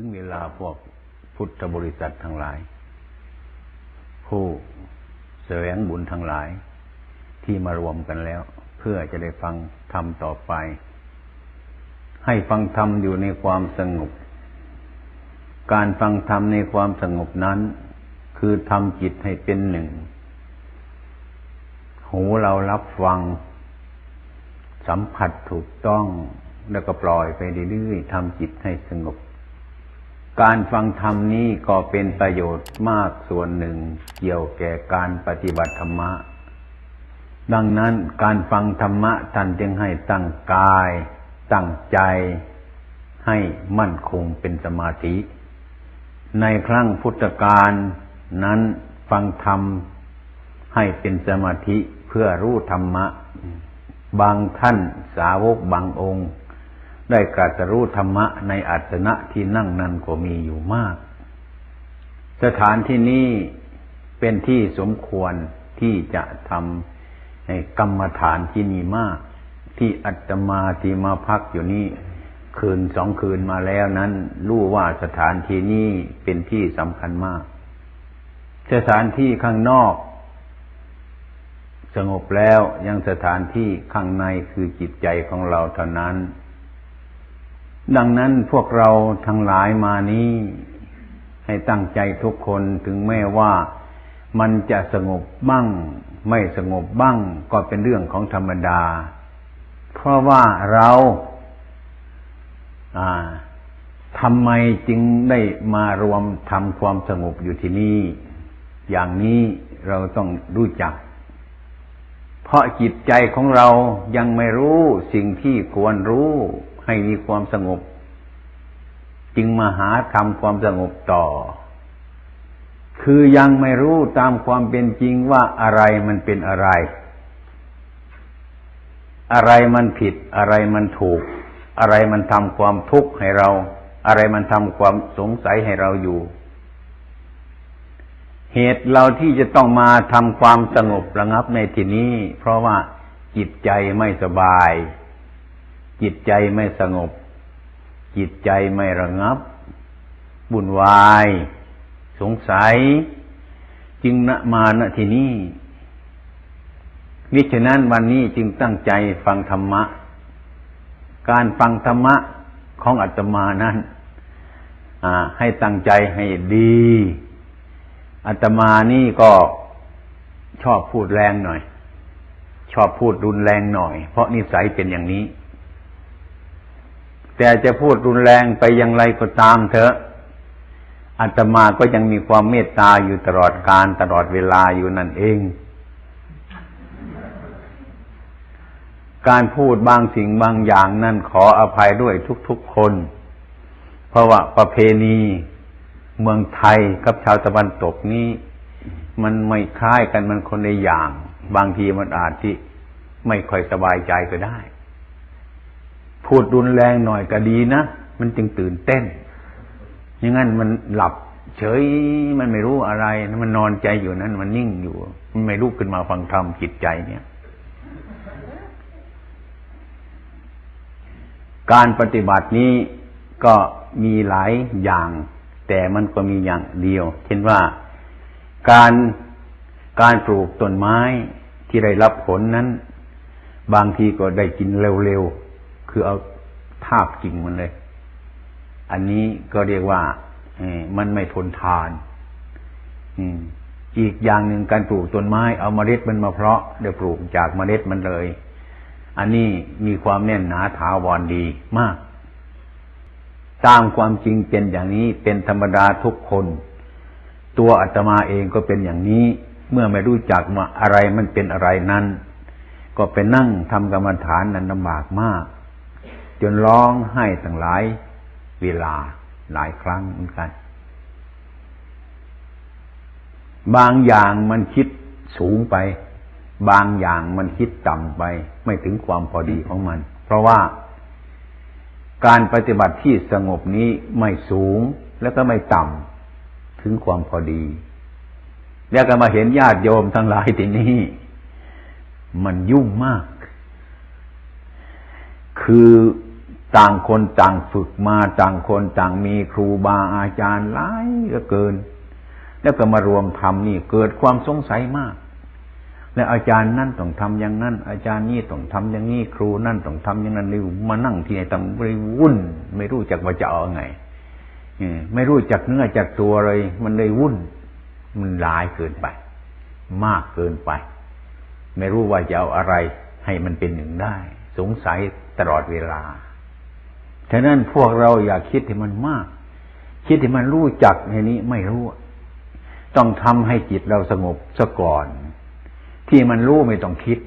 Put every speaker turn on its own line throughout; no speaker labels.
ถึงเวลาพวกพุทธบริษัททั้งหลาย ผู้แสวงบุญทั้งหลาย ที่มารวมกันแล้ว เพื่อจะได้ฟังธรรมต่อไป ให้ฟังธรรมอยู่ในความสงบ การฟังธรรมในความสงบนั้น คือทำจิตให้เป็นหนึ่ง หูเรารับฟัง สัมผัสถูกต้องแล้วก็ปล่อยไปเรื่อยๆทำจิตให้สงบ การฟังธรรมนี้ก็เป็นประโยชน์มากส่วนหนึ่งเกี่ยวแก่การปฏิบัติธรรมะ ดังนั้นการฟังธรรมะท่านจึงให้ตั้งกาย ตั้งใจ ให้มั่นคงเป็นสมาธิ ในครั้งพุทธกาลนั้นฟังธรรมให้เป็นสมาธิเพื่อรู้ธรรมะ บางท่านสาวกบางองค์ ได้กรัสรู้ธรรมะในอัสนะที่นั่งนั้นก็มีอยู่มาก สถานที่นี้เป็นที่สมควรที่จะทำกรรมฐานที่นี่มาก ที่อัตมาที่มาพักอยู่นี่คืนสองคืนมาแล้วนั้น รู้ว่าสถานที่นี้เป็นที่สำคัญมาก สถานที่ข้างนอก สงบแล้วยังสถานที่ข้างในคือจิตใจของเราเท่านั้น ดังนั้นพวกเราทั้งหลายมานี้ ให้ตั้งใจทุกคนถึงแม้ว่ามันจะสงบบ้าง ไม่สงบบ้างก็เป็นเรื่องของธรรมดา เพราะว่าเราทำไมจึงได้มารวมทำความสงบอยู่ที่นี่ อย่างนี้เราต้องรู้จัก เพราะจิตใจของเรายังไม่รู้สิ่งที่ควรรู้ ให้มีความสงบ จึงมาหาทำความสงบต่อ คือยังไม่รู้ตามความเป็นจริงว่าอะไรมันเป็นอะไร อะไรมันผิด อะไรมันถูก อะไรมันทำความทุกข์ให้เรา อะไรมันทำความสงสัยให้เราอยู่ เหตุเราที่จะต้องมาทำความสงบระงับในที่นี้ เพราะว่าจิตใจไม่สบาย จิตใจไม่สงบ จิตใจไม่ระงับ บุญวาย สงสัย จึงณมาณที่นี้มิฉะนั้นวันนี้จึงตั้งใจฟังธรรมะ การฟังธรรมะของอาตมานั้นให้ตั้งใจให้ดีอาตมานี่ก็ชอบพูดแรงหน่อย ชอบพูดรุนแรงหน่อย เพราะนิสัยเป็นอย่างนี้ แต่จะพูดรุนแรงไปอย่างไรก็ตามเถอะอาตมาก็ยังมีความเมตตาอยู่ตลอดการตลอดเวลาอยู่นั่นเอง การพูดบางสิ่งบางอย่างนั่นขออภัยด้วยทุกๆคน เพราะว่าประเพณีเมืองไทยกับชาวตะวันตกนี้มันไม่คล้ายกันมันคนในอย่าง บางทีมันอาจที่ไม่ค่อยสบายใจก็ได้ พูดรุนแรงหน่อยก็ดีนะมันจึงตื่นเต้นอย่างนั้นมันหลับ เฉยมันไม่รู้อะไรมันนอนใจอยู่นั้น มันนิ่งอยู่ มันไม่ลุกขึ้นมาฟังธรรมจิตใจเนี่ย การปฏิบัตินี้ก็มีหลายอย่าง แต่มันก็มีอย่างเดียว เช่นว่าการการปลูกต้นไม้ที่ได้รับผลนั้น บางทีก็ได้กินเร็วๆ คือเอาทาบกิ่งมันเลย อันนี้ก็เรียกว่ามันไม่ทนทานอีกอย่างหนึ่งการปลูกต้นไม้เอาเมล็ดมันมาเพาะเดี๋ยวปลูกจากเมล็ดมันเลย อันนี้มีความแน่นหนาถาวรดีมาก ตามความจริงเป็นอย่างนี้เป็นธรรมดาทุกคน ตัวอาตมาเองก็เป็นอย่างนี้ เมื่อไม่รู้จักว่าอะไรมันเป็นอะไรนั้น ก็ไปนั่งทำกรรมฐานนั้นลำบากมาก จนร้องไห้ตั้งหลายเวลาหลายครั้งเหมือนกัน บางอย่างมันคิดสูงไป บางอย่างมันคิดต่ำไป ไม่ถึงความพอดีของมัน เพราะว่าการปฏิบัติที่สงบนี้ไม่สูงแล้วก็ไม่ต่ำถึงความพอดี แล้วก็มาเห็นญาติโยมทั้งหลายที่นี่มันยุ่งมาก คือ ต่างคนต่างฝึกมาต่างคนต่างมีครูบาอาจารย์หลายเหลือเกิน แล้วก็มารวมทำนี่เกิดความสงสัยมาก และอาจารย์นั่นต้องทำอย่างนั้น อาจารย์นี่ต้องทำอย่างนี้ครูนั่นต้องทำอย่างนั้นเลยมานั่งที่ไหนต้องไปวุ่น ไม่รู้จักว่าจะเอาไงไม่รู้จักเนื้อจักตัวเลย มันเลยวุ่น มันหลายเกินไป มากเกินไป ไม่รู้ว่าจะเอาอะไรให้มันเป็นหนึ่งได้ สงสัยตลอดเวลา ฉะนั้นพวกเราอย่าคิดให้มันมาก คิดให้มันรู้จักในนี้ไม่รู้ ต้องทำให้จิตเราสงบซะก่อน ที่มันรู้ไม่ต้องคิด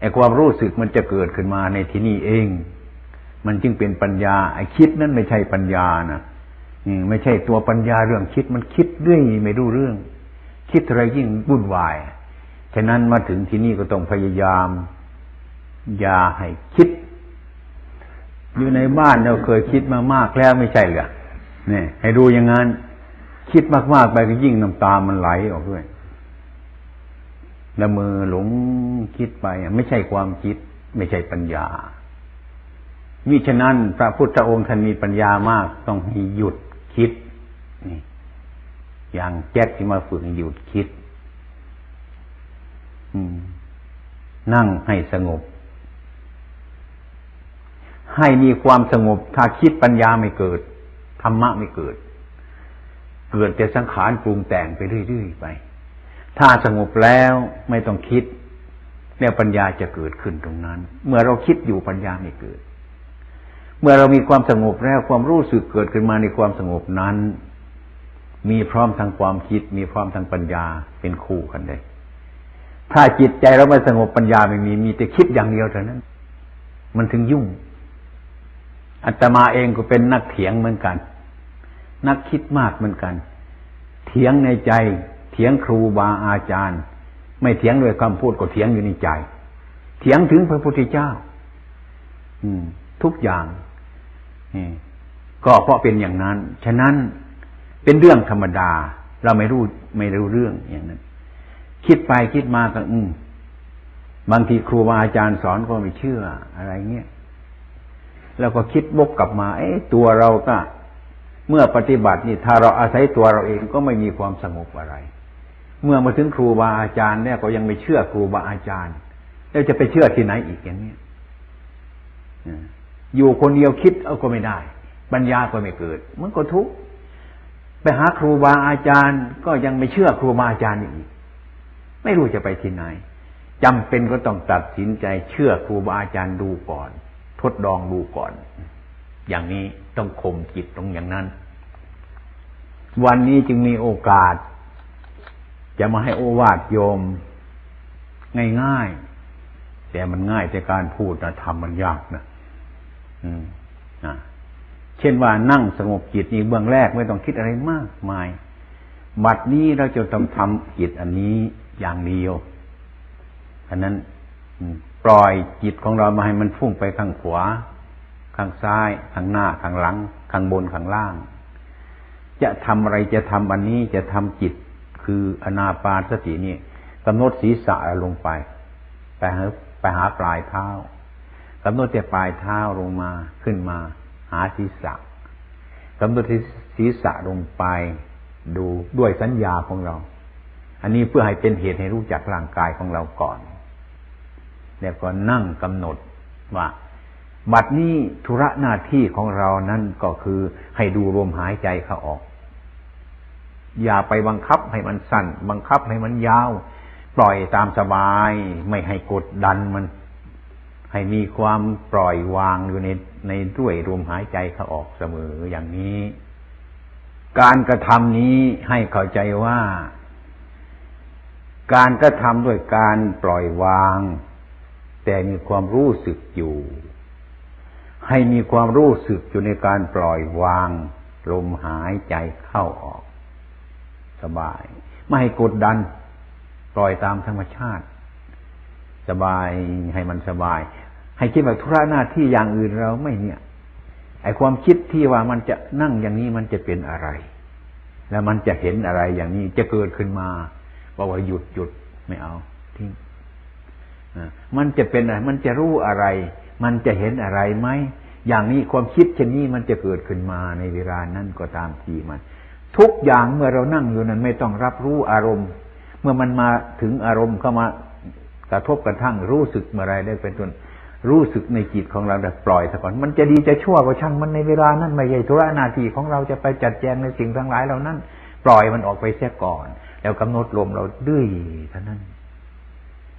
ไอ้ความรู้สึกมันจะเกิดขึ้นมาในที่นี้เอง มันจึงเป็นปัญญาไอ้คิดนั้นไม่ใช่ปัญญานะไม่ใช่ตัวปัญญาเรื่องคิดมันคิดเรื่อยไม่รู้เรื่อง คิดอะไรยิ่งวุ่นวาย ฉะนั้นมาถึงที่นี่ก็ต้องพยายาม อย่าให้คิด อยู่ในบ้านเราเคยคิดมามากแล้วไม่ใช่เหรอเนี่ยให้ดูอย่างนั้น คิดมากๆไปก็ยิ่งน้ำตามันไหลออกด้วยล้วมือหลงคิดไปไม่ใช่ความคิด ไม่ใช่ปัญญามิฉะนั้นพระพุทธองค์ท่านมีปัญญามาก ต้องให้หยุดคิดนี่อย่างแจ๊กที่มาฝึกหยุดคิดนั่งให้สงบ ให้มีความสงบ ถ้าคิดปัญญาไม่เกิด ธรรมะไม่เกิด เกิดแต่สังขารปรุงแต่งไปเรื่อยๆไป ถ้าสงบแล้วไม่ต้องคิดเนี่ยปัญญาจะเกิดขึ้นตรงนั้น เมื่อเราคิดอยู่ปัญญาไม่เกิด เมื่อเรามีความสงบแล้วความรู้สึกเกิดขึ้นมาในความสงบนั้น มีพร้อมทางความคิด มีพร้อมทางปัญญาเป็นคู่กันเลยถ้าจิตใจเราไม่สงบปัญญาไม่มีมีแต่คิดอย่างเดียวเท่านั้น มันถึงยุ่ง อัตมาเองก็เป็นนักเถียงเหมือนกัน นักคิดมากเหมือนกัน เถียงในใจ เถียงครูบาอาจารย์ ไม่เถียงด้วยคำพูดก็เถียงอยู่ในใจ เถียงถึงพระพุทธเจ้า อืม ทุกอย่างนี่ก็เพราะเป็นอย่างนั้น ฉะนั้นเป็นเรื่องธรรมดา เราไม่รู้ไม่รู้เรื่องอย่างนั้น คิดไปคิดมาก็อืมบางทีครูบาอาจารย์สอนก็ไม่เชื่ออะไรเงี้ย แล้วก็คิดบกกลับมา เอ้ตัวเราก็ เมื่อปฏิบัตินี่ถ้าเราอาศัยตัวเราเองก็ไม่มีความสงบอะไร เมื่อมาถึงครูบาอาจารย์เนี่ยก็ยังไม่เชื่อครูบาอาจารย์ แล้วจะไปเชื่อที่ไหนอีกอย่างนี้อยู่คนเดียวคิดเอาก็ไม่ได้ ปัญญาก็ไม่เกิด มันก็ทุกข์ไปหาครูบาอาจารย์ ก็ยังไม่เชื่อครูบาอาจารย์อีก ไม่รู้จะไปที่ไหนจำเป็นก็ต้องตัดสินใจเชื่อครูบาอาจารย์ดูก่อน ทดลองดูก่อน อย่างนี้ต้องข่มจิตตรงอย่างนั้น วันนี้จึงมีโอกาส จะมาให้โอวาทโยม ง่ายๆ แต่มันง่ายแต่การพูดนะทำมันยากนะอืมนะเช่นว่านั่งสงบจิตนี่เบื้องแรกไม่ต้องคิดอะไรมากมาย บัดนี้เราจะต้องทำจิตอันนี้อย่างเดียวอันนั้น ปล่อยจิตของเรามาให้มันพุ่งไปข้างขวา ข้างซ้าย ข้างหน้า ข้างหลัง ข้างบน ข้างล่าง จะทำอะไรจะทำอันนี้จะทำจิต คืออนาปานสตินี่กำหนดศีรษะลงไปไปหาไปหาปลายเท้ากำหนดแต่ปลายเท้าลงมาขึ้นมา หาศีรษะกำหนดศีรษะลงไป ดูด้วยสัญญาของเรา อันนี้เพื่อให้เป็นเหตุให้รู้จักร่างกายของเราก่อน แล้วก็นั่งกำหนดว่าบัดนี้ธุระหน้าที่ของเรานั้นก็คือให้ดูลมหายใจเข้าออก อย่าไปบังคับให้มันสั้น บังคับให้มันยาว ปล่อยตามสบาย ไม่ให้กดดันมัน ให้มีความปล่อยวางอยู่ในในด้วยลมหายใจเข้าออกเสมออย่างนี้ การกระทำนี้ให้เข้าใจว่า การกระทำด้วยการปล่อยวาง แต่มีความรู้สึกอยู่ ให้มีความรู้สึกอยู่ในการปล่อยวางลมหายใจเข้าออก สบาย ไม่ให้กดดัน ปล่อยตามธรรมชาติ สบายให้มันสบาย ให้คิดว่าธุระหน้าที่อย่างอื่นเราไม่เนี่ยไอความคิดที่ว่ามันจะนั่งอย่างนี้มันจะเป็นอะไร แล้วมันจะเห็นอะไรอย่างนี้จะเกิดขึ้นมาบอกว่าหยุดหยุดไม่เอาทิ้ง มันจะเป็นอะไร มันจะรู้อะไร มันจะเห็นอะไรไหม อย่างนี้ความคิดเช่นนี้มันจะเกิดขึ้นมาในเวลานั้นก็ตามทีมัน ทุกอย่างเมื่อเรานั่งอยู่นั้นไม่ต้องรับรู้อารมณ์ เมื่อมันมาถึงอารมณ์เข้ามากระทบกระทั่งรู้สึกเมื่อไรได้เป็นต้นรู้สึกในจิตของเราแต่ปล่อยซะก่อน มันจะดีจะชั่วก็ช่างมันในเวลานั้นไม่ใช่ธุระนาทีของเราจะไปจัดแจงในสิ่งทั้งหลายเหล่านั้น ปล่อยมันออกไปเสียก่อน แล้วกำหนดลมเราดื้อเท่านั้น